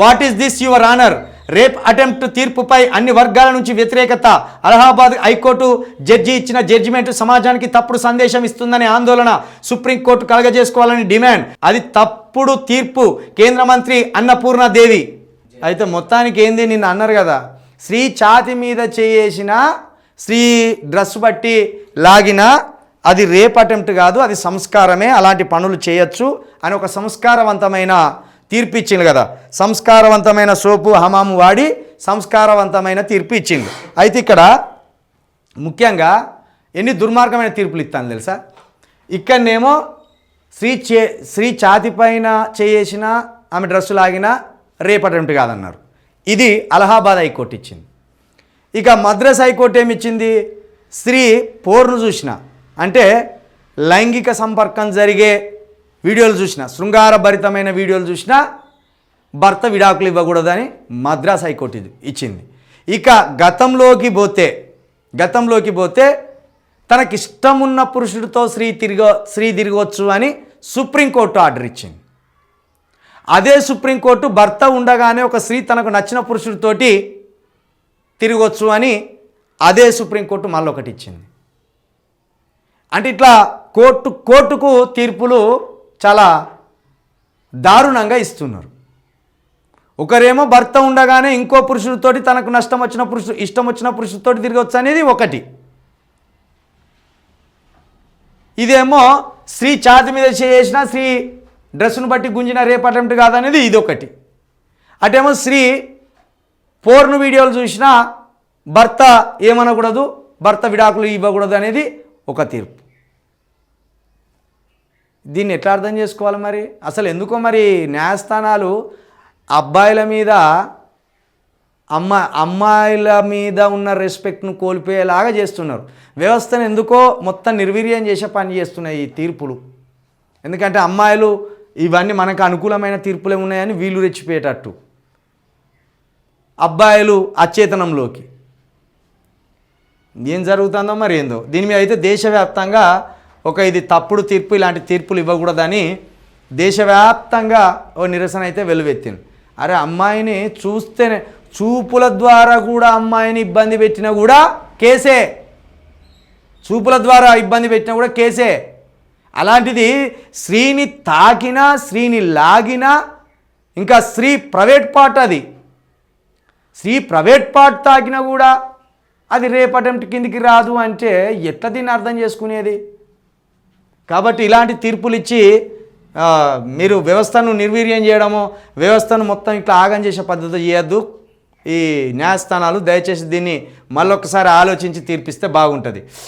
What is this your honour rape attempt తీర్పుపై అన్ని వర్గాల నుంచి వ్యతిరేకత. అలహాబాద్ హైకోర్టు జడ్జి ఇచ్చిన జడ్జిమెంట్ సమాజానికి తప్పుడు సందేశం ఇస్తుందనే ఆందోళన సుప్రీంకోర్టు కలగజేసుకోవాలని డిమాండ్. అది తప్పుడు తీర్పు. కేంద్ర మంత్రి అన్నపూర్ణ దేవి అయితే మొత్తానికి ఏంది నిన్న అన్నారు కదా? స్త్రీ ఛాతి మీద చేసిన స్త్రీ డ్రెస్ బట్టి లాగిన అది రేప్ అటెంప్ట్ కాదు అది సంస్కారమే అలాంటి పనులు చేయొచ్చు అని ఒక సంస్కారవంతమైన తీర్పు ఇచ్చింది కదా. సంస్కారవంతమైన సోపు హమాము వాడి సంస్కారవంతమైన తీర్పు ఇచ్చింది అయితే ఇక్కడ ముఖ్యంగా ఎన్ని దుర్మార్గమైన తీర్పులు ఇస్తాను తెలుసా? ఇక్కడనేమో స్త్రీ చే స్త్రీ ఛాతిపైన చేసిన ఆమె డ్రెస్సు లాగిన రేప్ కాదన్నారు. ఇది అలహాబాద్ హైకోర్టు ఇచ్చింది. ఇక మద్రాస్ హైకోర్టు ఏమి ఇచ్చింది స్త్రీ పోర్ను చూసిన. అంటే లైంగిక సంపర్కం జరిగే వీడియోలు చూసిన శృంగారభరితమైన వీడియోలు చూసినా భర్త విడాకులు ఇవ్వకూడదని మద్రాస్ హైకోర్టు ఇది ఇచ్చింది. ఇక గతంలోకి పోతే గతంలోకి పోతే తనకిష్టం ఉన్న పురుషుడితో స్త్రీ తిరిగో స్త్రీ తిరగవచ్చు అని సుప్రీంకోర్టు ఆర్డర్ ఇచ్చింది. అదే సుప్రీంకోర్టు భర్త ఉండగానే ఒక స్త్రీ తనకు నచ్చిన పురుషుడితోటి తిరగొచ్చు అని అదే సుప్రీంకోర్టు మళ్ళీ ఒకటి ఇచ్చింది. అంటే ఇట్లా కోర్టు కోర్టుకు తీర్పులు చాలా దారుణంగా ఇస్తున్నారు. ఒకరేమో భర్త ఉండగానే ఇంకో పురుషుడితోటి తనకు నష్టం వచ్చిన పురుషుడు ఇష్టం వచ్చిన పురుషుడితోటి తిరగవచ్చు అనేది ఒకటి. ఇదేమో స్త్రీ ఛాతి మీద చేసిన స్త్రీ డ్రెస్సును బట్టి గుంజిన రేప్ కాదనేది ఇది ఒకటి అటేమో స్త్రీ పోర్ను వీడియోలు చూసినా భర్త ఏమనకూడదు భర్త విడాకులు ఇవ్వకూడదు అనేది ఒక తీర్పు. దీన్ని ఎట్లా అర్థం చేసుకోవాలి మరి? అసలు ఎందుకో మరి న్యాయస్థానాలు అబ్బాయిల మీద అమ్మ అమ్మాయిల మీద ఉన్న రెస్పెక్ట్ను కోల్పోయేలాగా చేస్తున్నారు. వ్యవస్థను ఎందుకో మొత్తం నిర్వీర్యం చేసే పని చేస్తున్నాయి ఈ తీర్పులు. ఎందుకంటే అమ్మాయిలు ఇవన్నీ మనకు అనుకూలమైన తీర్పులే ఉన్నాయని వీళ్ళు రెచ్చిపోయేటట్టు. అబ్బాయిలు అచేతనంలోకి. ఏం జరుగుతుందో మరి ఏందో? దీని మీద అయితే దేశవ్యాప్తంగా ఒక ఇది తప్పుడు తీర్పు ఇలాంటి తీర్పులు ఇవ్వకూడదని దేశవ్యాప్తంగా ఓ నిరసన అయితే వెలువెత్తింది. అరే అమ్మాయిని చూస్తేనే చూపుల ద్వారా కూడా అమ్మాయిని ఇబ్బంది పెట్టినా కూడా కేసే. చూపుల ద్వారా ఇబ్బంది పెట్టినా కూడా కేసే. అలాంటిది స్త్రీని తాకినా స్త్రీని లాగినా ఇంకా స్త్రీ ప్రైవేట్ పార్ట్ అది. స్త్రీ ప్రైవేట్ పార్ట్ తాకినా కూడా అది రేపు కిందికి రాదు అంటే ఎట్లా దీన్ని అర్థం చేసుకునేది? కాబట్టి ఇలాంటి తీర్పులు ఇచ్చి మీరు వ్యవస్థను నిర్వీర్యం చేయడము వ్యవస్థను మొత్తం ఇట్లా ఆగం చేసే పద్ధతి చేయొద్దు. ఈ న్యాయస్థానాలు దయచేసి దీన్ని మళ్ళొకసారి ఆలోచించి తీర్పిస్తే బాగుంటుంది.